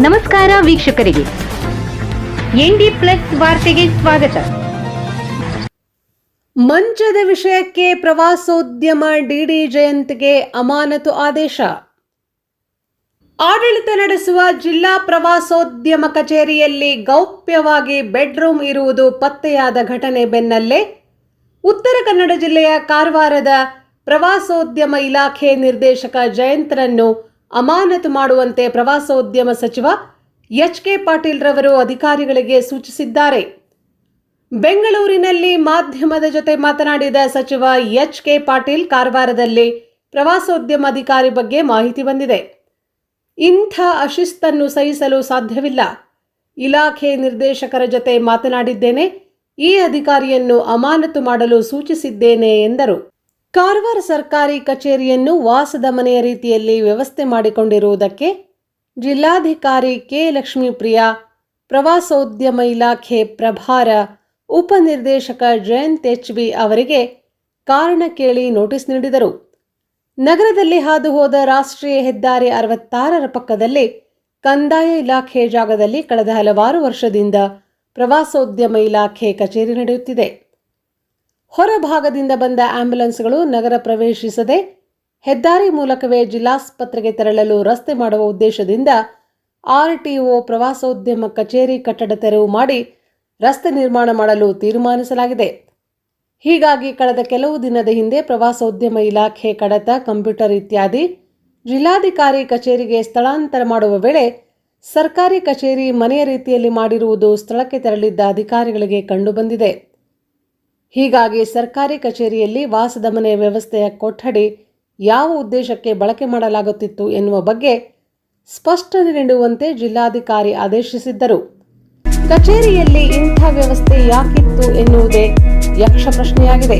ನಮಸ್ಕಾರ ವೀಕ್ಷಕರಿಗೆ. ND plus ವಾರ್ತೆಗೆ ಸ್ವಾಗತ. ಮಂಚದ ವಿಷಯಕ್ಕೆ ಪ್ರವಾಸೋದ್ಯಮ ಡಿಡಿ ಜಯಂತ್ಗೆ ಅಮಾನತು ಆದೇಶ. ಆಡಳಿತ ನಡೆಸುವ ಜಿಲ್ಲಾ ಪ್ರವಾಸೋದ್ಯಮ ಕಚೇರಿಯಲ್ಲಿ ಗೌಪ್ಯವಾಗಿ ಬೆಡ್ರೂಮ್ ಇರುವುದು ಪತ್ತೆಯಾದ ಘಟನೆ ಬೆನ್ನಲ್ಲೇ ಉತ್ತರ ಕನ್ನಡ ಜಿಲ್ಲೆಯ ಕಾರವಾರದ ಪ್ರವಾಸೋದ್ಯಮ ಇಲಾಖೆ ನಿರ್ದೇಶಕ ಜಯಂತ್ರನ್ನು ಅಮಾನತು ಮಾಡುವಂತೆ ಪ್ರವಾಸೋದ್ಯಮ ಸಚಿವ ಎಚ್ ಕೆ ಪಾಟೀಲ್ ರವರು ಅಧಿಕಾರಿಗಳಿಗೆ ಸೂಚಿಸಿದ್ದಾರೆ. ಬೆಂಗಳೂರಿನಲ್ಲಿ ಮಾಧ್ಯಮದ ಜೊತೆ ಮಾತನಾಡಿದ ಸಚಿವ ಎಚ್ ಕೆ ಪಾಟೀಲ್ ಕಾರವಾರದಲ್ಲಿ ಪ್ರವಾಸೋದ್ಯಮ ಅಧಿಕಾರಿ ಬಗ್ಗೆ ಮಾಹಿತಿ ಬಂದಿದೆ. ಇಂಥ ಅಶಿಸ್ತನ್ನು ಸಹಿಸಲು ಸಾಧ್ಯವಿಲ್ಲ. ಇಲಾಖೆ ನಿರ್ದೇಶಕರ ಜೊತೆ ಮಾತನಾಡಿದ್ದೇನೆ. ಈ ಅಧಿಕಾರಿಯನ್ನು ಅಮಾನತು ಮಾಡಲು ಸೂಚಿಸಿದ್ದೇನೆ ಎಂದರು. ಕಾರವಾರ ಸರ್ಕಾರಿ ಕಚೇರಿಯನ್ನು ವಾಸದ ಮನೆಯ ರೀತಿಯಲ್ಲಿ ವ್ಯವಸ್ಥೆ ಮಾಡಿಕೊಂಡಿರುವುದಕ್ಕೆ ಜಿಲ್ಲಾಧಿಕಾರಿ ಕೆ. ಲಕ್ಷ್ಮೀಪ್ರಿಯಾ, ಪ್ರವಾಸೋದ್ಯಮ ಇಲಾಖೆ ಪ್ರಭಾರ ಉಪನಿರ್ದೇಶಕ ಜಯಂತ್ ಎಚ್. ಬಿ ಅವರಿಗೆ ಕಾರಣ ಕೇಳಿ ನೋಟಿಸ್ ನೀಡಿದರು. ನಗರದಲ್ಲಿ ಹಾದು ಹೋದ ರಾಷ್ಟ್ರೀಯ ಹೆದ್ದಾರಿ ಅರವತ್ತಾರರ ಪಕ್ಕದಲ್ಲಿ ಕಂದಾಯ ಇಲಾಖೆ ಜಾಗದಲ್ಲಿ ಕಳೆದ ಹಲವಾರು ವರ್ಷದಿಂದ ಪ್ರವಾಸೋದ್ಯಮ ಇಲಾಖೆ ಕಚೇರಿ ನಡೆಯುತ್ತಿದೆ. ಹೊರಭಾಗದಿಂದ ಬಂದ ಆಂಬ್ಯುಲೆನ್ಸ್ಗಳು ನಗರ ಪ್ರವೇಶಿಸದೆ ಹೆದ್ದಾರಿ ಮೂಲಕವೇ ಜಿಲ್ಲಾಸ್ಪತ್ರೆಗೆ ತೆರಳಲು ರಸ್ತೆ ಮಾಡುವ ಉದ್ದೇಶದಿಂದ ಆರ್ಟಿಒ ಪ್ರವಾಸೋದ್ಯಮ ಕಚೇರಿ ಕಟ್ಟಡ ತೆರವು ಮಾಡಿ ರಸ್ತೆ ನಿರ್ಮಾಣ ಮಾಡಲು ತೀರ್ಮಾನಿಸಲಾಗಿದೆ. ಹೀಗಾಗಿ ಕಳೆದ ಕೆಲವು ದಿನದ ಹಿಂದೆ ಪ್ರವಾಸೋದ್ಯಮ ಇಲಾಖೆ ಕಡತ ಕಂಪ್ಯೂಟರ್ ಇತ್ಯಾದಿ ಜಿಲ್ಲಾಧಿಕಾರಿ ಕಚೇರಿಗೆ ಸ್ಥಳಾಂತರ ಮಾಡುವ ವೇಳೆ ಸರ್ಕಾರಿ ಕಚೇರಿ ಮನೆಯ ರೀತಿಯಲ್ಲಿ ಮಾಡಿರುವುದು ಸ್ಥಳಕ್ಕೆ ತೆರಳಿದ್ದ ಅಧಿಕಾರಿಗಳಿಗೆ ಕಂಡುಬಂದಿದೆ. ಹೀಗಾಗಿ ಸರ್ಕಾರಿ ಕಚೇರಿಯಲ್ಲಿ ವಾಸದ ಮನೆ ವ್ಯವಸ್ಥೆಯ ಕೊಠಡಿ ಯಾವ ಉದ್ದೇಶಕ್ಕೆ ಬಳಕೆ ಮಾಡಲಾಗುತ್ತಿತ್ತು ಎನ್ನುವ ಬಗ್ಗೆ ಸ್ಪಷ್ಟನೆ ನೀಡುವಂತೆ ಜಿಲ್ಲಾಧಿಕಾರಿ ಆದೇಶಿಸಿದ್ದರು. ಕಚೇರಿಯಲ್ಲಿ ಇಂಥ ವ್ಯವಸ್ಥೆ ಯಾಕಿತ್ತು ಎನ್ನುವುದೇ ಯಕ್ಷ ಪ್ರಶ್ನೆಯಾಗಿದೆ.